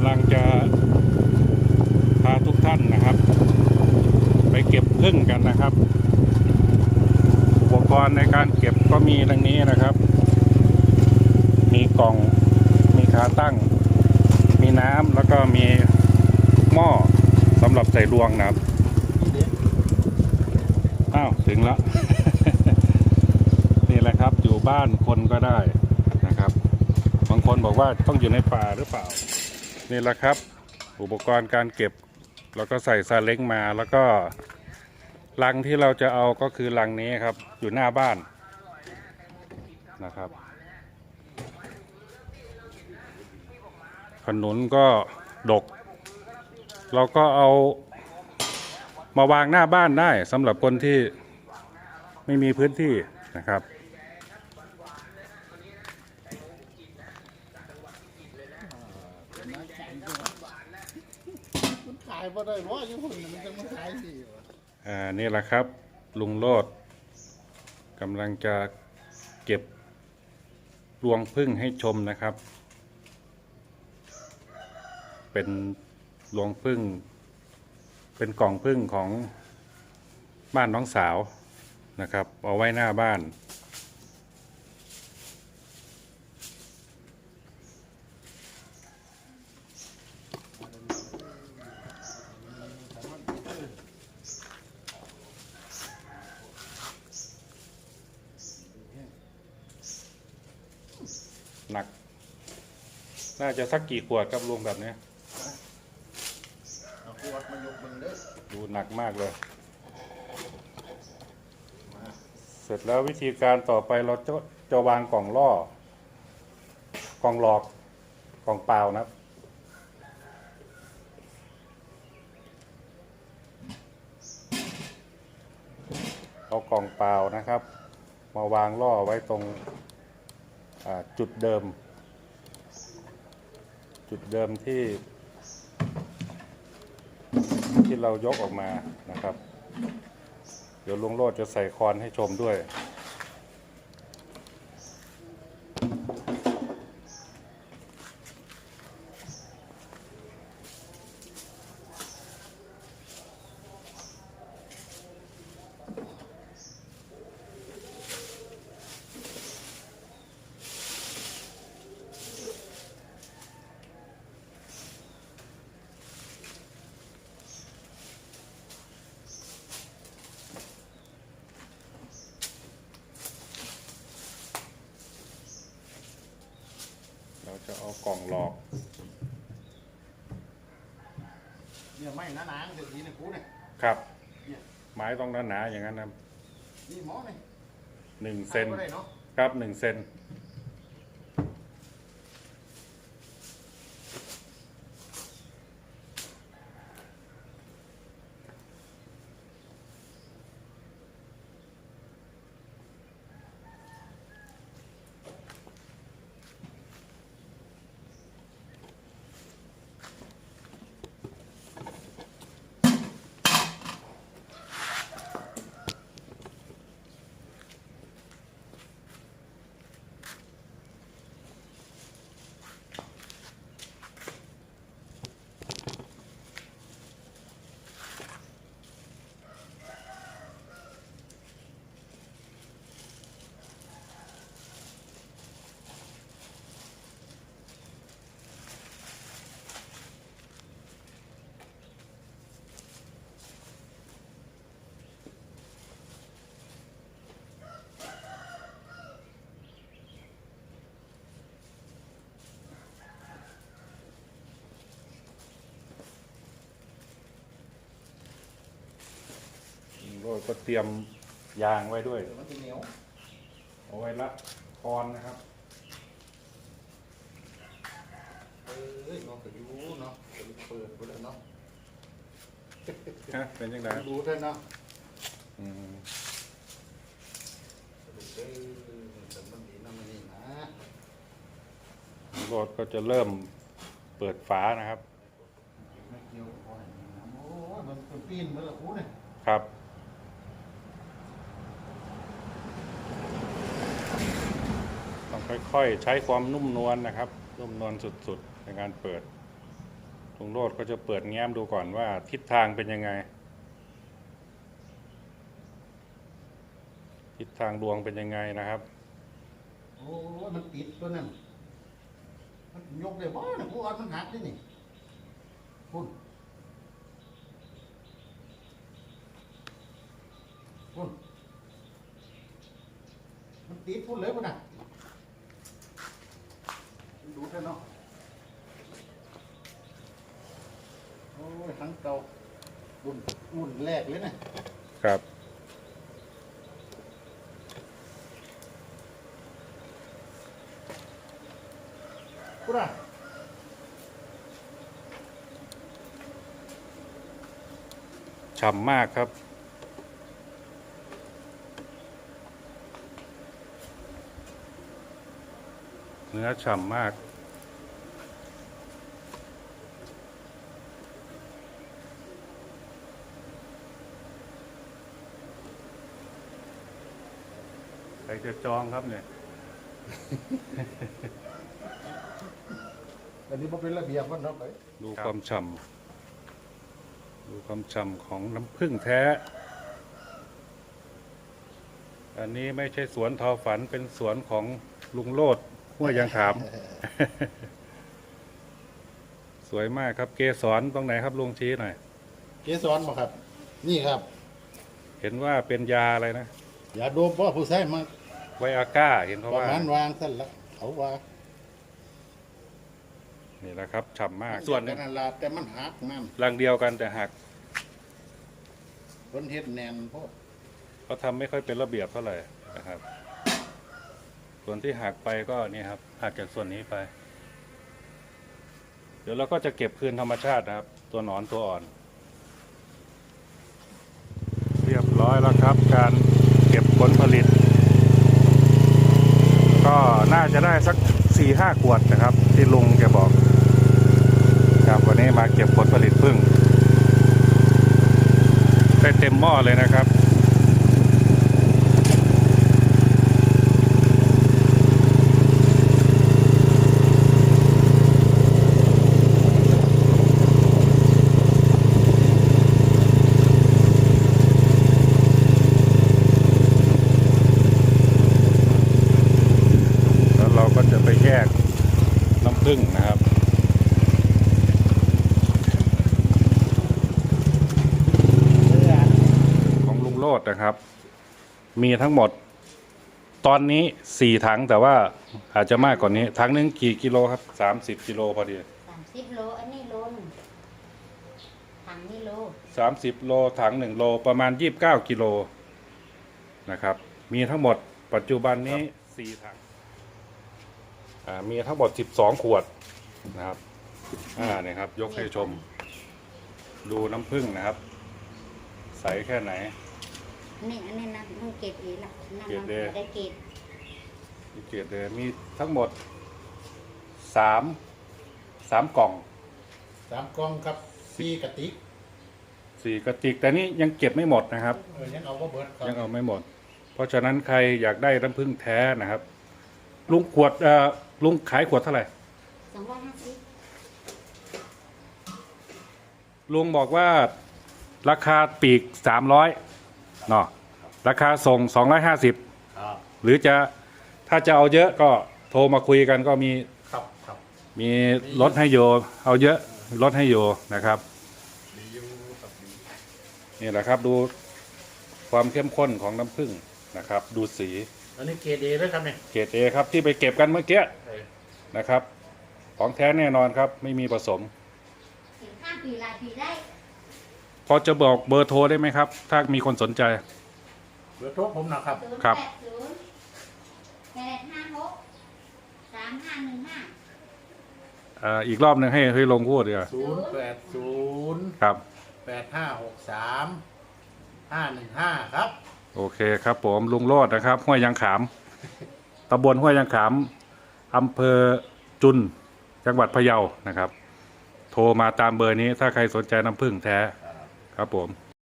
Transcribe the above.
ำลังจะพาทุกท่านนะครับ ไปเก็บพึ่งกันนะครับ อุปกรณ์ในการเก็บก็มีดังนี้นะครับ มีกล่องมีขาตั้ง มีน้ำแล้วก็มีหม้อสำหรับใส่รวงนะครับอ้าวถึงแล้ว นี่แหละครับอยู่บ้านคนก็ได้นะครับ บางคนบอกว่าต้องอยู่ในป่าหรือเปล่า นี่แหละครับ อุปกรณ์การเก็บ แล้วก็ใส่ซาเล้งมาแล้วก็ลังที่เราจะเอาก็คือลังนี้ครับ อยู่หน้าบ้านนะครับ ขนุนก็ดก เราก็เอามาวางหน้าบ้านได้สำหรับคนที่ไม่มีพื้นที่นะครับ มันขายบ่ได้เพราะญี่ปุ่นมันจะมาขายสิวะอ่านี่แหละครับ ลุงโลดกำลังจะเก็บรวงพึ่งให้ชมนะครับ เป็นรวงพึ่ง เป็นกล่องพึ่งของบ้านน้องสาวนะครับ เอาไว้หน้าบ้านก น่าจะสักกี่ขวดครับลุงแบบเนี้ยเอาขวดมายกมึงเด้อดูหนักมากเลย เสร็จแล้ววิธีการต่อไปเราจะจะวางกล่องล่อกล่องหลอกกล่องเปล่านะครับเอากล่องเปล่านะครับ มาวางล่อไว้ตรงอ่าจุดเดิม จุดเดิมที่ ที่เรายกออกมานะครับ เดี๋ยวลุงโลดจะใส่คอนให้ชมด้วย กล่องหลอก เนี่ยไม่หนาๆเดี๋ยวนี้เนี่ยกูเนี่ยครับ เนี่ยไม้ต้องหนาๆอย่างนั้นนะนี่หมอเนี่ยหนึ่งเซนขายบ่ได้เนาะครับหนึ่งเซน โลดก็เตรียมยางไว้ด้วยเดี๋ยวมันจะเหนียวเอาไว้ละคอนนะครับเอ้ยเนาะก็อยู่เนาะเปิดไปเลยเนาะฮะเป็นยังไงรู้เท่าเนาะอืมเอ้ยแต่มันดีนะมันนี่นะโลดก็จะเริ่มเปิดฝานะครับ ไม่เกี่ยวกับอะไรนะโอ้ยมันเป็นปีนเมือละกูเนี่ยครับ ต้อง ค่อยๆ ใช้ความนุ่มนวลนะครับ นุ่มนวลสุดๆ ในการเปิดลุงโรดก็จะเปิดแง้มดูก่อนว่าทิศทางเป็นยังไง ทิศทางดวงเป็นยังไงนะครับ โอ้ยมันติดตัวนั้นมันยกได้บ่นะผู้อ่อนมันหักได้นี่คุณคุณมันติดพุ่นเลยพุ่นน่ะ ดูเถอะเนาะ โอ้ยทั้งเก่ารุ่นรุ่นแรกเลยนะครับพุ่นน่ะฉ่ำมากครับ เนื้อฉ่ำมาก ใครจะจองครับเนี่ย อันนี้มันเป็นระเบียบมันเนาะไปดูความฉ่ำดูความฉ่ำของน้ำผึ้งแท้ อันนี้ไม่ใช่สวนทอฝันเป็นสวนของลุงโลด ห้วยยางขาม สวยมากครับ เกสรตรงไหนครับลุงชี้หน่อย เกสรบ่ครับ นี่ครับ เห็นว่าเป็นยาอะไรนะอย่าโดมเพราะผู้ใช้มาไวอาก้า เห็นเขาประว่า มาณวางสั่นละเขาว่านี่แหละครับฉ่ำมาก ส่วนหกันึ่นงนั่นล่ะแต่มันหักนั่นรังเดียวกันแต่หักคนเฮ็ดแน่นโพดเขาทำไม่ค่อยเป็นระเบียบเท่าไหร่นะครับ ส่วนที่หักไปก็นี่ครับหักจากส่วนนี้ไป เดี๋ยวเราก็จะเก็บคืนธรรมชาตินะครับ ตัวหนอนตัวอ่อน เรียบร้อยแล้วครับการเก็บผลผลิต ก็น่าจะได้สักสี่ห้าขวดนะครับ ที่ลุงแกบอกครับวันนี้มาเก็บผลผลิตพึ่งได้เต็มหม้อเลยนะครับ แล้วเราก็จะไปแยก น้ำผึ้งนะครับของลุงโลดนะครับ มีทั้งหมด ตอนนี้สี่ถังแต่ว่าอาจจะมากกว่านี้ถังหนึงกี่กิโลครับสามสิบกิโลพอดีสามสิบโลอันนี้โลหนึ่งถังนี่โลสามสิบโลถังหนึ่งโลประมาณยี่บเก้ากิโลนะครับ มีทั้งหมดปัจจุบันนี้สี่ถัง อ่ามีทั้งหมดสิบสองขวดนะครับอ่าเนี่ยครับ ยกให้ชม ดูน้ำผึ้งนะครับ ใสแค่ไหนอันนี้อันนี้นะมันเกรดเอละนั่นเกรดมัน A ได้เกรดมีเกียรติเลยมีทั้งหมดสามสามกล่องสามกล่องครับสี่กระติกสี่กระติก แต่นี่ยังเก็บไม่หมดนะครับ เออยังเอาบ่เบิดครับยังเอาไม่หมด เพราะฉะนั้นใครอยากได้น้ำผึ้งแท้นะครับ ลุงขวดเอ่อ ลุงขายขวดเท่าไหร่สองร้อยห้าสิบลุงบอกว่าราคาปีกสามร้อยเนาะราคาส่งสองร้อยห้าสิบครับหรือจะถ้าจะเอาเยอะก็โทรมาคุยกันก็มีครับครับมีลดให้โย เอาเยอะลดให้โยนะครับดีอยู่ครับดีนี่แหละครับดูความเข้มข้นของน้ำผึ้งนะครับ ดูสี อันนี้เกรดเอด้วยครับเนี่ยเกรดเอครับที่ไปเก็บกันเมื่อกี้เออนะครับ ของแท้แน่นอนครับ ไม่มีผสมถึงข้ามปีหลายปีได้พอจะบอกเบอร์โทรได้ไหมครับ ถ้ามีคนสนใจ เบอร์โทรผมนะครับ ศูนย์ครับ แปดศูนย์แปดห้าหกสามห้าหนึ่งห้าเอ่ออีกรอบหนึ่งให้ให้ลงพูดดีกว่าศูนย์แปดศูนย์ครับ แปดห้าหกสามห้าหนึ่งห้าครับ โอเคครับผมลุงโลดนะครับ ห้วยยางขามตำบลห้วยยางขามอำเภอจุนจังหวัดพะเยานะครับ โทรมาตามเบอร์นี้ถ้าใครสนใจน้ำผึ้งแท้ครับผม